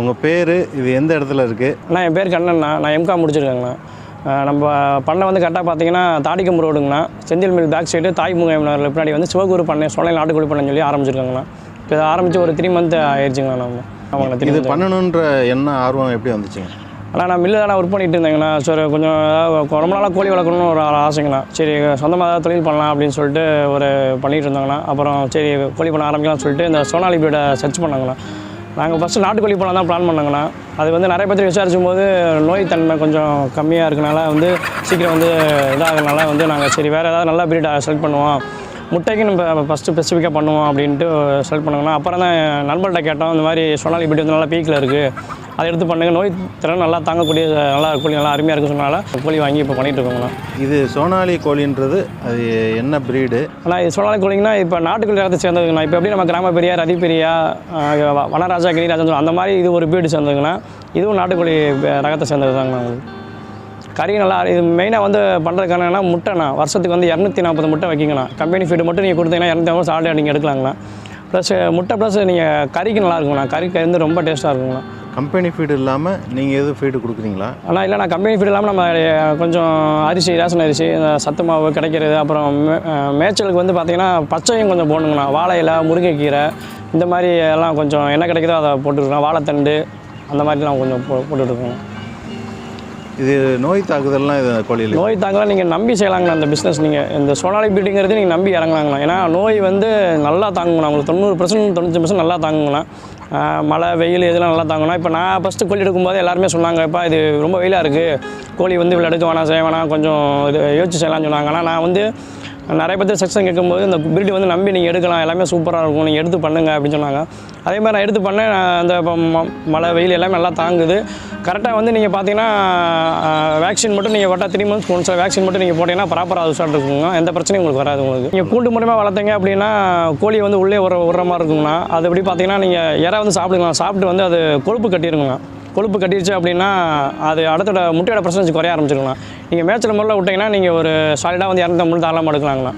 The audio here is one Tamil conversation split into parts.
உங்கள் பேர் இது எந்த இடத்துல இருக்குது அண்ணா என் பேர் கண்ணண்ணா. நான் எம்காம் முடிச்சிருக்கேங்கண்ணா. நம்ம பண்ணை வந்து கரெக்டாக பார்த்தீங்கன்னா தாடிக்கம் ரோடுங்கண்ணா. செந்தில் மில் பேக் சைடு தாய் முகையினர் பின்னாடி வந்து சிவகுரு பண்ணை சோலை நாட்டுக்கோழி பண்ணைன்னு சொல்லி ஆரம்பிச்சிருக்காங்கண்ணா. இப்போ இதை ஆரம்பித்து ஒரு த்ரீ மந்த் ஆயிடுச்சுங்கண்ணா நம்ம. ஆமாங்கண்ணா இது பண்ணணுன்ற என்ன ஆர்வம் எப்படி வந்துச்சுங்க? ஆனால் நான் மில்லு தானே ஒர்க் பண்ணிட்டு இருந்தேங்கண்ணா. சரி கொஞ்சம் ரொம்ப நாளாக கோழி வளர்க்கணும்னு ஒரு ஆசைங்கண்ணா. சரி சொந்தமாக ஏதாவது தொழில் பண்ணலாம் அப்படின்னு சொல்லிட்டு ஒரு பண்ணிட்டு இருந்தாங்கண்ணா. அப்புறம் சரி கோழி பண்ண ஆரம்பிக்கலாம்னு சொல்லிட்டு இந்த சோனாலி பீடை சர்ச் பண்ணாங்கண்ணா. நாங்கள் ஃபஸ்ட்டு நாட்டுக்கோழி பண்ண தான் பிளான் பண்ணோங்கண்ணா. அது வந்து நிறைய பேர் விசாரிச்சும் போது நோய் தன்மை கொஞ்சம் கம்மியாக இருக்கனால வந்து சீக்கிரம் வந்து இதாகனால வந்து நாங்கள் சரி வேறு ஏதாவது நல்ல பிரீடை செலக்ட் பண்ணுவோம். முட்டைக்கு நம்ம ஃபஸ்ட்டு ஸ்பெசிஃபிக்காக பண்ணுவோம் அப்படின்ட்டு செலக்ட் பண்ணாங்கண்ணா அப்புறம் தான் நண்பர்கிட்ட கேட்டோம் இந்த மாதிரி சோனாலி பீடி வந்து நல்லா பீக்கில் இருக்குது அதை எடுத்து பண்ணுங்க. நோய் திறன் நல்லா தாங்கக்கூடிய நல்லா கோழி நல்லா அருமையாக இருக்குன்னு சொன்னால கோழி வாங்கி இப்போ பண்ணிட்டு இருக்கோங்கண்ணா இது சோனாலி கோழின்றது அது என்ன ப்ரீடு ஆனால் இது சோழாலை கோழிங்கன்னா இப்போ நாட்டுக்கோழி ரகத்தை சேர்ந்ததுங்கண்ணா இப்போ எப்படி நம்ம கிராம பெரியா ரதி பெரியா ஆஹ் வ- வனராஜா கிரிராஜா அந்த மாதிரி இது ஒரு பீடு சேர்ந்ததுங்கண்ணா இதுவும் நாட்டுக்கோழி ரகத்தை சேர்ந்தது தாங்கண்ணா கறி நல்லா இது மெயினாக வந்து பண்ணுறது காரணம்னா முட்டைண்ணா. வருஷத்துக்கு வந்து இரநூத்தி நாற்பது முட்டை வைக்கிங்கண்ணா. கம்பெனி ஃபீடு மட்டும் நீங்கள் கொடுத்தீங்கன்னா இரநூத்தி ஐம்பது சாலியாக நீங்கள் எடுக்கலாங்கண்ணா. ப்ளஸ் முட்டை ப்ளஸ் நீங்கள் கறிக்கு நல்லா இருக்குங்கண்ணா. கறி வந்து ரொம்ப டேஸ்ட்டாக இருக்குங்கண்ணா. கம்பெனி ஃபீடு இல்லாமல் நீங்கள் எதுவும் ஃபீடு கொடுக்குறீங்களா? ஆனால் இல்லை நான் கம்பெனி ஃபீட் இல்லாமல் நம்ம கொஞ்சம் அரிசி ரேஷன் அரிசி சத்து மாவு கிடைக்கிறது அப்புறம் மே- மேய்ச்சலுக்கு வந்து பார்த்திங்கன்னா பச்சையும் கொஞ்சம் போடணுங்கண்ணா. வாழை இலை முருங்கைக்கீரை இந்த மாதிரி எல்லாம் கொஞ்சம் என்ன கிடைக்குதோ அதை போட்டுருக்கோம். வாழைத்தண்டு அந்த மாதிரிலாம் கொஞ்சம் போ போட்டுட்ருக்கோம். இது நோய் தாக்குதல்லாம் இது கோழியில் நோய் தாங்கலாம் நீங்கள் நம்பி செய்யலாங்கண்ணா அந்த பிஸ்னஸ் நீங்கள் இந்த சோனாலி பீட்டிங்கிறது நீங்கள் நம்பி இறங்கலாங்கண்ணா ஏன்னா நோய் வந்து நல்லா தாங்குங்கண்ணா. உங்களுக்கு தொண்ணூறு பர்சன்ட் தொண்ணூற்றி பர்சன்ட் நல்லா தாங்குங்கண்ணா. மழை வெயில் இதெல்லாம் நல்லா தாங்கணும் இப்போ நான் ஃபஸ்ட்டு கோழி எடுக்கும்போது எல்லாருமே சொன்னாங்கப்பா இது ரொம்ப வெயிலாக இருக்குது கோழி வந்து இவ்வளோ எடுக்க வேணாம் செய்ய வேணாம். கொஞ்சம் இது யோசிச்சு செய்யலாம்னு சொன்னாங்க. ஆனால் நான் வந்து நிறைய பேர் செக்ஷன் கேட்கும்போது இந்த பிரீடு வந்து நம்பி நீங்கள் எடுக்கலாம். எல்லாமே சூப்பராக இருக்கும். நீங்கள் எடுத்து பண்ணுங்க அப்படின்னு சொன்னாங்க. அதே மாதிரி நான் எடுத்து பண்ணேன். அந்த இப்போ ம- மழை வெயில் எல்லாமே நல்லா தாங்குது. கரெக்டாக வந்து நீங்கள் பார்த்தீங்கன்னா வேக்சின் மட்டும் நீங்கள் போட்டால் த்ரீ மந்த்ஸ் ஒன்ஸ் வேக்சின் மட்டும் நீங்கள் போட்டிங்கன்னா ப்ராப்பராக அது இருக்குங்க. எந்த பிரச்சனையும் உங்களுக்கு வராது உங்களுக்கு. நீங்கள் கூண்டு மூலியமாக வளர்த்தீங்க அப்படின்னா கோழி வந்து உள்ளே உற விடுற மாதிரி இருக்குங்கண்ணா அது எப்படி பார்த்தீங்கன்னா நீங்கள் இறை வந்து சாப்பிடுங்களா சாப்பிட்டு வந்து அது கொழுப்பு கட்டிருக்குங்க கொழுப்பு கட்டிருச்சு அப்படின்னா அது அடுத்தோட முட்டையோட பர்சன்டேஜ் குறைய ஆரம்பிச்சிருக்கலாம் நீங்கள் மேய்ச்சல் முறையில் விட்டிங்கன்னா நீங்கள் ஒரு சாலிடாக வந்து இரநூத்தம்பது தாராளமாக எடுக்கலாங்கண்ணா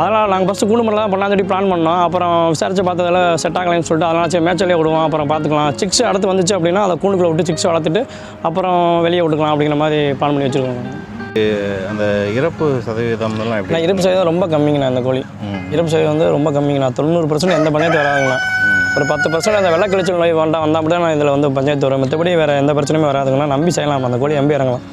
அதனால் நாங்கள் ஃபஸ்ட்டு தான் பண்ணலாம்னு சொல்லி பிளான் பண்ணோம். அப்புறம் விசாரித்து பார்த்ததில் செட் ஆகலைன்னு சொல்லிட்டு அதனால் சரி மேய்ச்சலே விடுவோம். அப்புறம் பார்த்துக்கலாம். சிக்ஸ் அடுத்து வந்துச்சு அப்படின்னா அதை கூண்டுக்குள்ளே விட்டு சிக்ஸ் வளர்த்துட்டு அப்புறம் வெளியே விட்டுக்கலாம் அப்படிங்கிற மாதிரி பிளான் பண்ணி வச்சுருக்கோம். அந்த இறப்பு சதவீதம்லாம் எப்படி நான் இருப்பு சதவீதம் ரொம்ப கம்மிங்கண்ணா இந்த கோழி. ம். இருப்பு சதவீதம் வந்து ரொம்ப கம்மிங்கண்ணா. தொண்ணூறு பர்சன்ட் எந்த பஞ்சாயத்து வராதுங்கண்ணா. ஒரு பத்து பர்சன்ட் அந்த வெள்ளை கழிச்சல் நோய் வந்தால் வந்தால் மட்டும் நான் இதில் வந்து பஞ்சாயத்து வரும் மற்றபடி வேறு எந்த பிரச்சனையுமே வராதுங்கண்ணா. நம்பி செய்யலாம்? அந்த கோழி நம்பி இறங்கலாம்.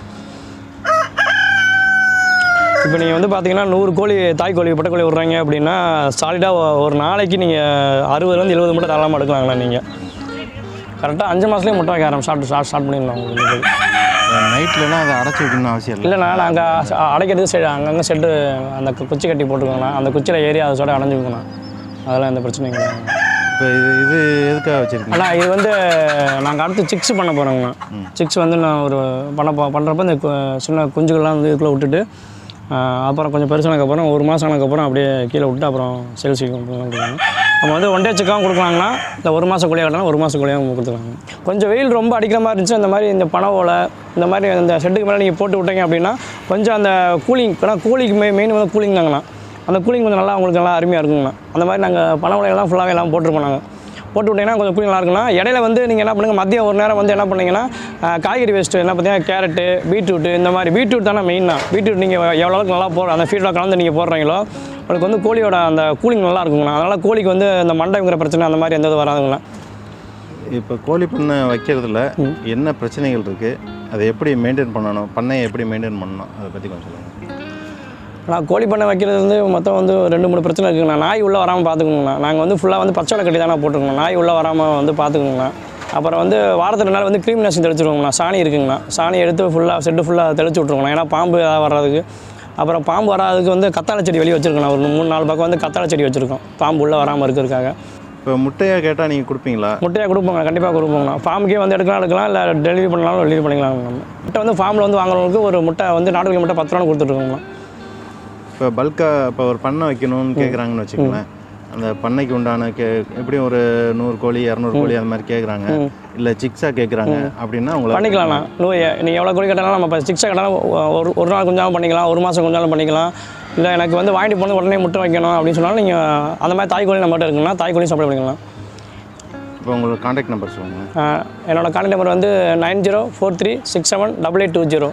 இப்போ நீங்கள் வந்து பார்த்தீங்கன்னா நூறு கோழி தாய் கோழி பொட்டை கோழி விட்றாங்க அப்படின்னா சாலிடாக ஒரு நாளைக்கு நீங்கள் அறுபதுலேருந்து எழுபது மட்டும் தாராளமாக எடுக்கலாங்கண்ணா நீங்கள் கரெக்டாக அஞ்சு மாதத்துலேயே முட்டை வைக்க ஆரம்பி ஸ்டார்ட் ஸ்டார்ட் ஸ்டார்ட் பண்ணிடலாம் உங்களுக்கு? நைட்லலாம் அதை அடைச்சி வைக்கணும்னு அவசியம் இல்லை. இல்லைண்ணா நாங்கள் அடைக்கிறதுக்கு செ அங்கங்கே செட்டு அந்த குச்சி கட்டி போட்டுருக்கோங்கண்ணா அந்த குச்சியில் ஏறி அதை சொல்ல அடைஞ்சுக்கோண்ணா அதெல்லாம் எந்த பிரச்சனையும் கிடையாது. இப்போ இது இது எதுக்காக வச்சுருக்கீங்க? ஆனால் இது வந்து நாங்கள் அடுத்து சிக்ஸ் பண்ண போகிறோங்கண்ணா சிக்ஸ் வந்து நான் ஒரு பண்ண போ பண்ணுறப்ப இந்த சின்ன குஞ்சுகள்லாம் வந்து இதுக்குள்ளே விட்டுட்டு அப்புறம் கொஞ்சம் பெருசானதுக்கப்புறம் ஒரு மாதம் ஆனதுக்கப்புறம் அப்படியே கீழே விட்டு அப்புறம் சேல்ஸ் கொடுக்கலாம் நம்ம வந்து ஒன் டே சிக்காகவும் கொடுக்கலாங்கண்ணா இந்த ஒரு மாதம் கோழியாக கட்டலாம் ஒரு மாதம் கோழியாகவும் கொடுத்துருவாங்க கொஞ்சம் வெயில் ரொம்ப அடிக்கிற மாதிரி இருந்துச்சு இந்த மாதிரி இந்த பனை ஓலை இந்த மாதிரி இந்த ஷெட்டுக்கு மேலே நீங்கள் போட்டு விட்டீங்க அப்படின்னா கொஞ்சம் அந்த கூலிங் ஏன்னா கூலிக்கு மெயின் மெயின் வந்து கூலிங் தாங்கண்ணா. அந்த கூலிங் கொஞ்சம் நல்லா உங்களுக்கு நல்லா அருமையாக இருக்குங்கண்ணா. அந்த மாதிரி நாங்கள் பனை ஓலையெல்லாம் ஃபுல்லாகவே எல்லாம் போட்டிருப்போம் நாங்கள் போட்டு விட்டிங்கன்னா கொஞ்சம் கூலிங் நல்லா இருக்குண்ணா இடையில வந்து நீங்கள் என்ன பண்ணுங்கள் மதியம் ஒரு நேரம் வந்து என்ன பண்ணீங்கன்னா காய்கறி வேஸ்ட்டு என்ன பார்த்தீங்கன்னா கேரட்டு பீட்ரூட்டு இந்த மாதிரி பீட்ரூட் தானே மெயின்னா பீட்ரூட் நீங்கள் எவ்வளோ அளவுக்கு நல்லா போடுற அந்த ஃபீல்டில் கலந்து நீங்கள் போடுறீங்களோ உங்களுக்கு வந்து கோழியோட அந்த கூலிங் நல்லா இருக்குங்கண்ணா அதனால் கோழிக்கு வந்து இந்த மண்டைங்கிற பிரச்சனை அந்த மாதிரி எந்த இது வராதுங்கண்ணா. இப்போ கோழி பண்ணை வைக்கிறதுல என்ன பிரச்சனைகள் இருக்குது அதை எப்படி மெயின்டைன் பண்ணணும்? பண்ணையை எப்படி மெயின்டைன் பண்ணணும்? அதை பற்றி கொஞ்சம் சொல்லுங்கள் நான் கோழி பண்ணை வைக்கிறது வந்து மொத்தம் வந்து ரெண்டு மூணு பிரச்சனை இருக்குங்கண்ணா நாய் உள்ளே வராமல் பார்த்துக்கணுங்கண்ணா. நாங்கள் வந்து ஃபுல்லாக வந்து பச்சை கட்டி தானே போட்டுருக்கோம். நாய் உள்ளே வராமல் வந்து பார்த்துக்கணுங்கண்ணா. அப்புறம் வந்து வாரத்தில் நாள் வந்து க்ரீம் நாசி தெளிச்சிருவோங்கண்ணா சாணி இருக்குங்கண்ணா. சாணி எடுத்து ஃபுல்லாக செட்டு ஃபுல்லாக தெளிச்சு விட்ருவோங்கண்ணா ஏன்னா பாம்பு ஏதாவது வர்றதுக்கு. அப்புறம் பாம்பு வராதுக்கு வந்து கத்தாழை செடி வெளியே வச்சுருக்கோண்ணா ஒரு மூணு நாலு பக்கம் வந்து கத்தாழை செடி வச்சுருக்கோம். பாம்பு உள்ளே வராமல் இருக்கிறதுக்காக. இப்போ முட்டையாக கேட்டால் நீங்கள் கொடுப்பீங்களா? முட்டையாக கொடுப்போங்க கண்டிப்பாக கொடுப்போங்கண்ணா. ஃபார்முக்கே வந்து எடுக்கலாம் எடுக்கலாம். இல்லை டெலிவரி பண்ணாலும் டெலிவரி பண்ணிக்கலாம். நம்ம முட்டை வந்து ஃபார்மில் வந்து வாங்குறவங்களுக்கு ஒரு முட்டை வந்து நாட்டுக்கோழி முட்டை பத்து ரூபா கொடுத்துட்ருக்கோங்கண்ணா இப்போ பல்காக இப்போ ஒரு பண்ணை வைக்கணும்னு கேட்குறாங்கன்னு வச்சுக்கோங்களேன். அந்த பண்ணைக்கு உண்டான கே எப்படியும் ஒரு நூறு கோழி இரநூறு கோழி அந்த மாதிரி கேட்குறாங்க இல்லை சிக்ஸாக கேட்குறாங்க அப்படின்னா உங்களை பண்ணிக்கலாம்ண்ணா. நோய் நீங்கள் எவ்வளோ கோழி கட்டினாலும் நம்ம இப்போ சிக்ஸாக கட்டினாலும் ஒரு ஒரு நாள் கொஞ்சம் பண்ணிக்கலாம் ஒரு மாதம் கொஞ்சம் பண்ணிக்கலாம். இல்லை எனக்கு வந்து வாங்கிட்டு போன உடனே முட்டை வைக்கணும் அப்படின்னு சொன்னாலும் நீங்கள் அந்த மாதிரி தாய் கோழி நம்மகிட்ட இருக்குன்னா தாய் கோழி சப்ளை பண்ணிக்கலாம். இப்போ உங்களுக்கு காண்டாக்ட் நம்பர் சொல்லுங்கள் ஆஹ் என்னோட கான்டாக்ட் நம்பர் வந்து nine zero four three six seven double eight two zero.